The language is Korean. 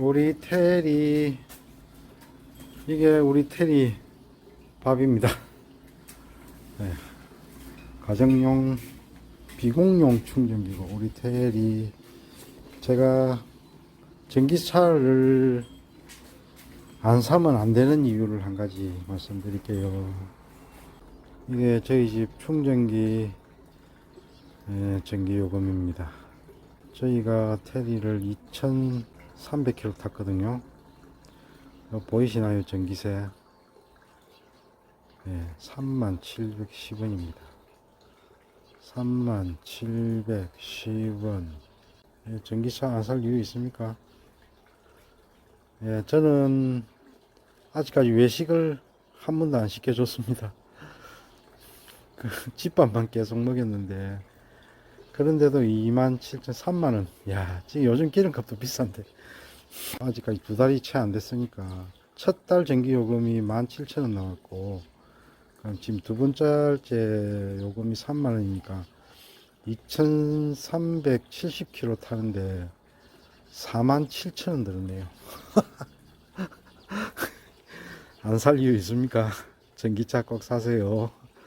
우리 테리 이게 우리 테리 밥입니다. 네. 가정용 비공용 충전기고 우리 테리 제가 전기차를 안 사면 안 되는 이유를 한 가지 말씀드릴게요. 이게 저희 집 충전기 예, 전기요금입니다. 저희가 테리를 2,300km 탔거든요. 보이시나요? 전기세. 예, 3710원입니다. 3710원. 예, 전기차 안 살 이유 있습니까? 예, 저는 아직까지 외식을 한 번도 안 시켜줬습니다. 그 집밥만 계속 먹였는데 그런데도 2만 7천 3만 원. 야, 지금 요즘 기름값도 비싼데 아직까지 두 달이 채 안 됐으니까 첫 달 전기 요금이 1만 7천 원 나왔고 그럼 지금 두 번째 요금이 3만 원이니까 2,370km 타는데 4만 7천 원 들었네요. 안 살 이유 있습니까? 전기차 꼭 사세요.